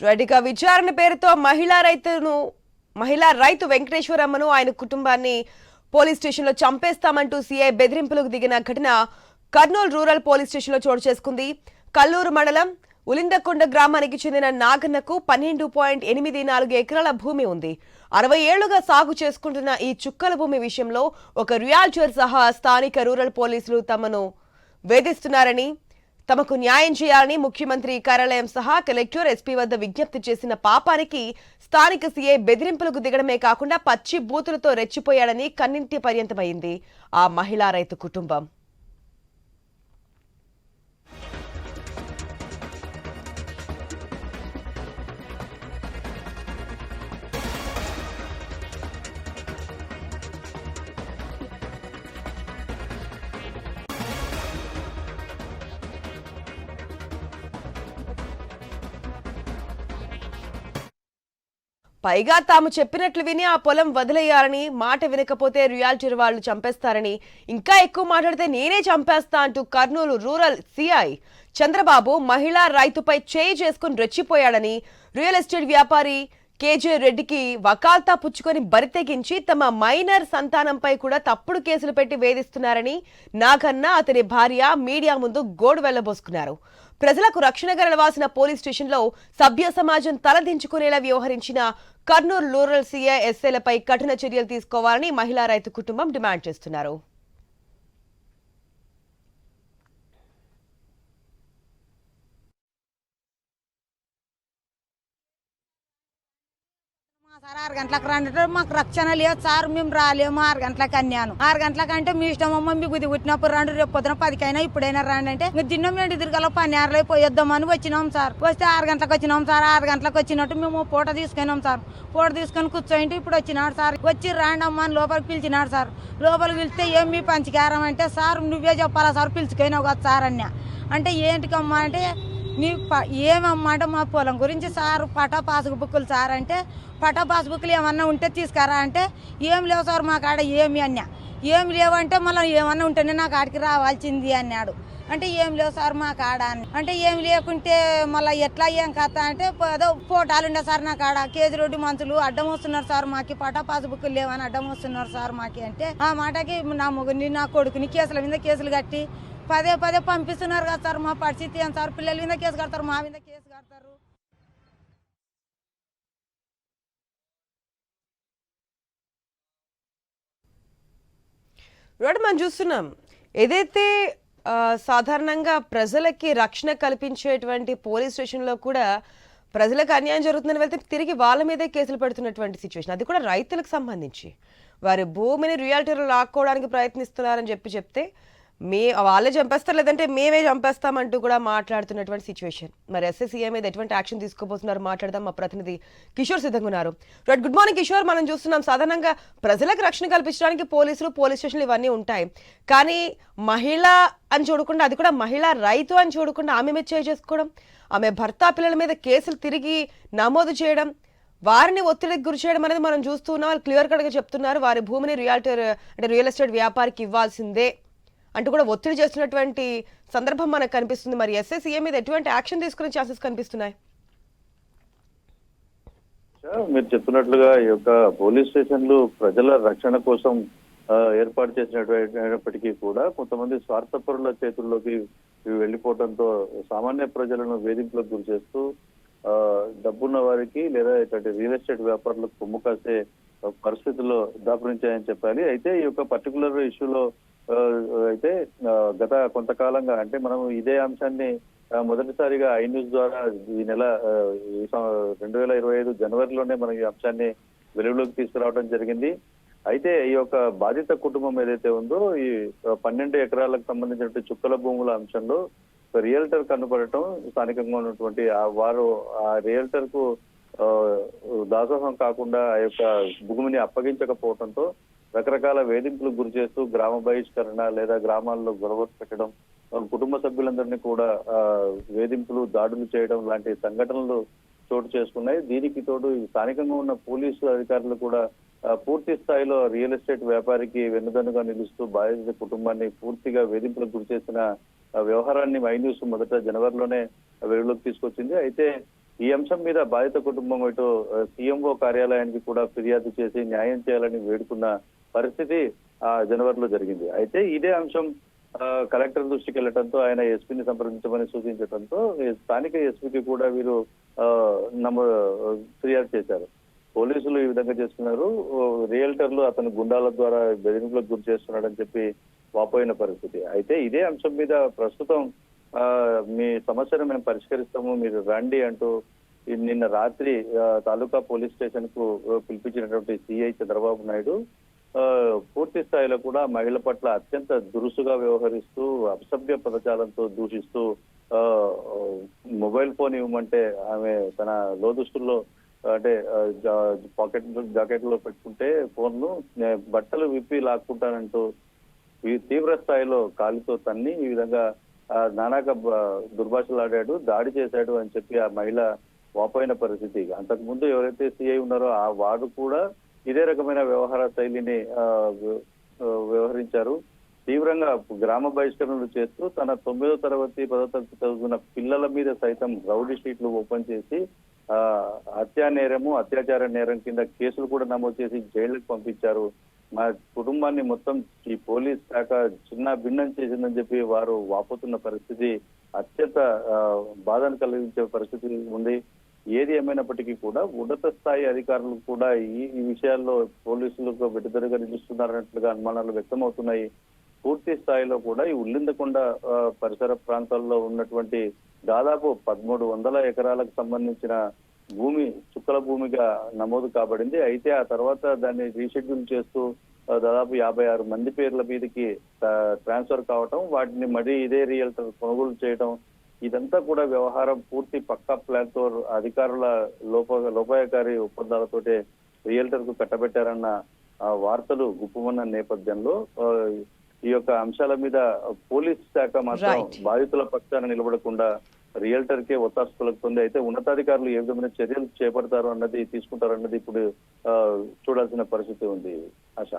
రైట్గా విచారణ పేరుతో మహిళా రైతును మహిళా రైతు వెంకటేశ్వరమ్మను ఆయన కుటుంబాన్ని పోలీస్ స్టేషన్లో చంపేస్తామంటూ సీఐ బెదిరింపులకు దిగిన ఘటన కర్నూలు రూరల్ పోలీస్ స్టేషన్లో చోటు చేసుకుంది. కల్లూరు మండలం ఉలిందకొండ గ్రామానికి చెందిన నాగన్నకు పన్నెండు పాయింట్ ఎనిమిది నాలుగు ఎకరాల భూమి ఉంది. అరవై ఏళ్ళుగా సాగు చేసుకుంటున్న ఈ చుక్కల భూమి విషయంలో ఒక రియాల్చర్ సహా స్థానిక రూరల్ పోలీసులు తమను వేధిస్తున్నారని తమకు న్యాయం చేయాలని ముఖ్యమంత్రి కార్యాలయం సహా కలెక్టర్ ఎస్పీ వద్ద విజ్ఞప్తి చేసిన పాపానికి స్థానిక సీఏ బెదిరింపులకు దిగడమే కాకుండా పచ్చి బూతులతో రెచ్చిపోయాడని కన్నింటి పర్యంతమైంది. ఆ మహిళా రైతు కుటుంబం. పైగా తాము చెప్పినట్లు విని ఆ పొలం వదిలేయాలని మాట వినకపోతే రియాలిటీ వాళ్ళు చంపేస్తారని ఇంకా ఎక్కువ మాట్లాడితే నేనే చంపేస్తా అంటూ కర్నూలు రూరల్ సిఐ చంద్రబాబు మహిళా రైతుపై చేయి చేసుకుని రెచ్చిపోయాడని రియల్ ఎస్టేట్ వ్యాపారి కేజే రెడ్డికి వకాల్తా పుచ్చుకొని బరితెగించి తమ మైనర్ సంతానంపై కూడా తప్పుడు కేసులు పెట్టి వేధిస్తున్నారని నాగన్న అతని భార్య మీడియా ముందు గోడు వెళ్ళబోసుకున్నారు. ప్రజలకు రక్షణ గెలవాల్సిన పోలీస్ స్టేషన్లో సభ్య సమాజం తలదించుకునేలా వ్యవహరించిన కర్నూలు రూరల్ సీఏ ఎస్ఏలపై కఠిన చర్యలు తీసుకోవాలని మహిళా రైతు కుటుంబం డిమాండ్ చేస్తున్నారు మా సార్ ఆరు గంటలకు రండి మాకు రక్షణ లేదు సార్ మేము రాలేము ఆరు గంటలకు అన్నాను. ఆరు గంటలకు అంటే మీ ఇష్టం అమ్మ మీకు గుది పుట్టినప్పుడు రండి రేపు పొద్దున పదికైనా ఇప్పుడైనా రండి అంటే మీరు దిన్నం ఏంటి తిరగల ఆరులో పోయొద్దామని వచ్చినాం సార్. వస్తే ఆరు గంటలకు వచ్చినాం సార్ ఆరు గంటలకు వచ్చినట్టు మేము పూట తీసుకున్నాం సార్. పూట తీసుకొని కూర్చోయింటే ఇప్పుడు వచ్చినాడు సార్. వచ్చి రాండి అమ్మ అని లోపలికి పిలిచినాడు సార్. లోపలికి పిలిస్తే ఏం మీ పంచకారం అంటే సార్ నువ్వే చెప్పాలా సార్ పిలుచుకోయినావు కదా సార్ అన్న. అంటే ఏంటికమ్మా అంటే నీ ప- మా పొలం గురించి? సార్ పటా పాస్బుక్ బుక్కులు సార్ అంటే పటా పాస్బుక్లు ఏమన్నా ఉంటే తీసుకురా అంటే ఏం లేవు సార్ మా కాడ ఏమి అన్నా. ఏం లేవంటే మళ్ళీ ఏమన్నా ఉంటేనే నాకు ఆడికి రావాల్సింది అన్నాడు. అంటే ఏం లేవు సార్ మా కాడ అని. అంటే ఏం లేకుంటే మళ్ళీ ఎట్లా ఏం కథ అంటే ఏదో ఫోటాలు ఉండే సార్ నా కాడ. కేజీ రోడ్డు మనుషులు అడ్డం వస్తున్నారు సార్ మాకి పటా పాస్బుక్ లేవని అడ్డం వస్తున్నారు సార్ మాకి అంటే ఆ మాటకి నా మొగుని నా కొడుకుని కేసుల మీద కేసులు కట్టి పదే పదే పంపిస్తున్నారు కదా సార్ మా పరిస్థితి అని సార్? పిల్లల మీద కేసు కడతారు మా మీద కేసు కడతారు. ఇప్పుడు మనం చూస్తున్నాం. ఏదైతే సాధారణంగా ప్రజలకి రక్షణ కల్పించేటువంటి పోలీస్ స్టేషన్లో కూడా ప్రజలకు అన్యాయం జరుగుతుందని వెళ్తే తిరిగి వాళ్ళ మీదే కేసులు పెడుతున్నటువంటి సిచ్యువేషన్ అది కూడా రైతులకు సంబంధించి. వారి భూమిని రియాలిటీలో లాక్కోవడానికి ప్రయత్నిస్తున్నారని చెప్పి చెప్తే మే వాళ్ళే చంపేస్తారు లేదంటే మేమే చంపేస్తామంటూ కూడా మాట్లాడుతున్నటువంటి సిచ్యువేషన్ మరి ఎస్ఎస్సీఏ మీద ఎటువంటి యాక్షన్ తీసుకోబోతున్నారు మాట్లాడదాం మా ప్రతినిధి కిషోర్ సిద్ధంగా ఉన్నారు. Right good morning Kishore. మనం చూస్తున్నాం సాధారణంగా ప్రజలకు రక్షణ కల్పించడానికి పోలీసులు పోలీస్ స్టేషన్లు ఇవన్నీ ఉంటాయి. కానీ మహిళ అని చూడకుండా అది కూడా మహిళా రైతు అని చూడకుండా ఆమె మీద చేసుకోవడం ఆమె భర్త పిల్లల మీద కేసులు తిరిగి నమోదు చేయడం వారిని ఒత్తిడికి గురి చేయడం అనేది మనం చూస్తున్నాం వాళ్ళు క్లియర్ కట్గా చెప్తున్నారు వారి భూమిని రియాల్టర్ అంటే రియల్ ఎస్టేట్ వ్యాపారికి ఇవ్వాల్సిందే. అంటూ కూడా ఒత్తిడి చేస్తున్నటువంటి సందర్భం మనకు కనిపిస్తుంది. మరి ఎస్ఎస్ఏ మీద ఎటువంటి యాక్షన్ తీసుకునే ఛాన్సెస్ కనిపిస్తున్నాయి? మీరు చెప్తున్నట్లుగా ఈ యొక్క పోలీస్ స్టేషన్లు ప్రజల రక్షణ కోసం ఏర్పాటు చేసినటువంటిప్పటికీ కూడా కొంతమంది స్వార్థపరుల చేతుల్లోకి వెళ్ళిపోవడంతో సామాన్య ప్రజలను వేధింపులకు గురి చేస్తూ డబ్బున్న వారికి లేదా ఇటువంటి రియల్ ఎస్టేట్ వ్యాపారులకు కొమ్ము కాసే పరిస్థితుల్లో దాపురించాయని చెప్పాలి. అయితే ఈ యొక్క పర్టికులర్ ఇష్యూలో అయితే గత కొంతకాలంగా అంటే మనం ఇదే అంశాన్ని మొదటిసారిగా ఐ న్యూస్ ద్వారా ఈ నెల రెండు వేల ఇరవై ఐదు జనవరిలోనే మనం ఈ అంశాన్ని వెలుగులోకి తీసుకురావడం జరిగింది. అయితే ఈ యొక్క బాధిత కుటుంబం ఏదైతే ఉందో ఈ పన్నెండు ఎకరాలకు సంబంధించినటువంటి చుక్కల భూముల అంశంలో రియల్టర్ కనపడటం స్థానికంగా ఉన్నటువంటి ఆ వారు ఆ రియల్టర్కు ఆ, దాసోహం కాకుండా ఆ యొక్క భూమిని అప్పగించకపోవడంతో రకరకాల వేధింపులకు గురి చేస్తూ గ్రామ బహిష్కరణ లేదా గ్రామాల్లో గొడవ పెట్టడం కుటుంబ సభ్యులందరినీ కూడా వేధింపులు దాడులు చేయడం లాంటి సంఘటనలు చోటు చేసుకున్నాయి. దీనికి తోడు స్థానికంగా ఉన్న పోలీసు అధికారులు కూడా పూర్తి స్థాయిలో రియల్ ఎస్టేట్ వ్యాపారికి వెన్నుదన్నుగా నిలుస్తూ బాధిత కుటుంబాన్ని పూర్తిగా వేధింపులకు గురి చేసిన వ్యవహారాన్ని మై న్యూస్ మొదట జనవరిలోనే వెలుగులోకి తీసుకొచ్చింది. అయితే ఈ అంశం మీద బాధిత కుటుంబం ఇటు సీఎంఓ కార్యాలయానికి కూడా ఫిర్యాదు చేసి న్యాయం చేయాలని వేడుకున్న పరిస్థితి ఆ జనవరిలో జరిగింది. అయితే ఇదే అంశం కలెక్టర్ దృష్టికి వెళ్ళటంతో ఆయన ఎస్పీని సంప్రదించమని సూచించడంతో ఈ స్థానిక ఎస్పీకి కూడా వీరు ఆ, నమో ఫిర్యాదు చేశారు. పోలీసులు ఈ విధంగా చేస్తున్నారు. రియల్టర్లు అతను గుండాల ద్వారా బెదిరింపులకు గురి చేస్తున్నాడని చెప్పి వాపోయిన పరిస్థితి. అయితే ఇదే అంశం మీద ప్రస్తుతం ఆ, మీ సమస్యను మేము పరిష్కరిస్తాము మీరు రండి అంటూ నిన్న రాత్రి తాలూకా పోలీస్ స్టేషన్కు పిలిపించినటువంటి సిఐ చంద్రబాబు నాయుడు పూర్తి స్థాయిలో కూడా మహిళ పట్ల అత్యంత దురుసుగా వ్యవహరిస్తూ అపసభ్య పదజాలంతో దూషిస్తూ ఆ, మొబైల్ ఫోన్ ఇవ్వమంటే ఆమె తన లోదుస్తుల్లో అంటే పాకెట్ జాకెట్లో పెట్టుకుంటే ఫోన్ను బట్టలు విప్పి లాక్కుంటానంటూ ఈ తీవ్ర స్థాయిలో కాలితో తన్ని ఈ విధంగా ఆ, నానాక దుర్భాషలాడాడు దాడి చేశాడు అని చెప్పి ఆ మహిళ వాపోయిన పరిస్థితి. అంతకు ముందు ఎవరైతే సిఐ ఉన్నారో ఆ వాడు కూడా ఇదే రకమైన వ్యవహార శైలిని వ్యవహరించారు. తీవ్రంగా గ్రామ బహిష్కరణలు చేస్తూ తన తొమ్మిదో తరగతి పదో తరగతి చదువుతున్న పిల్లల మీద సైతం రౌడీ షీట్లు ఓపెన్ చేసి ఆ హత్యా నేరము అత్యాచార నేరం కింద కేసులు కూడా నమోదు చేసి జైళ్ళకు పంపించారు. మా కుటుంబాన్ని మొత్తం ఈ పోలీస్ శాఖ చిన్న భిన్నం చేసిందని చెప్పి వారు వాపోతున్న పరిస్థితి అత్యంత ఆ, బాధను కలిగించే పరిస్థితి ఉంది. ఏది ఏమైనప్పటికీ కూడా ఉన్నత స్థాయి అధికారులు కూడా ఈ ఈ విషయాల్లో పోలీసులకు వెటుదరుగా నిలుస్తున్నారన్నట్లుగా అనుమానాలు వ్యక్తమవుతున్నాయి. పూర్తి స్థాయిలో కూడా ఈ ఉల్లిందకొండ పరిసర ప్రాంతాల్లో ఉన్నటువంటి దాదాపు పదమూడు వందల ఎకరాలకు సంబంధించిన భూమి చుక్కల భూమిగా నమోదు కాబడింది. అయితే ఆ తర్వాత దాన్ని రీషెడ్యూల్ చేస్తూ దాదాపు యాభై ఆరు మంది పేర్ల మీదకి ట్రాన్స్ఫర్ కావటం వాటిని మరీ ఇదే రియల్టర్ కొనుగోలు చేయడం ఇదంతా కూడా వ్యవహారం పూర్తి పక్కా ప్లాన్తో అధికారుల లోప లోపాయకారి ఒప్పందాలతోటే రియల్టర్కు కట్టబెట్టారన్న ఆ, వార్తలు గుప్పమన్న నేపథ్యంలో ఈ యొక్క అంశాల మీద పోలీస్ శాఖ మాత్రం. బాధితుల పక్షాన నిలబడకుండా రియల్టర్ కే ఒత్తాసు పలుకుతుంది అయితే ఉన్నతాధికారులు ఏ విధమైన చర్యలు చేపడతారు అన్నది తీసుకుంటారు అన్నది ఇప్పుడు చూడాల్సిన పరిస్థితి ఉంది ఆశ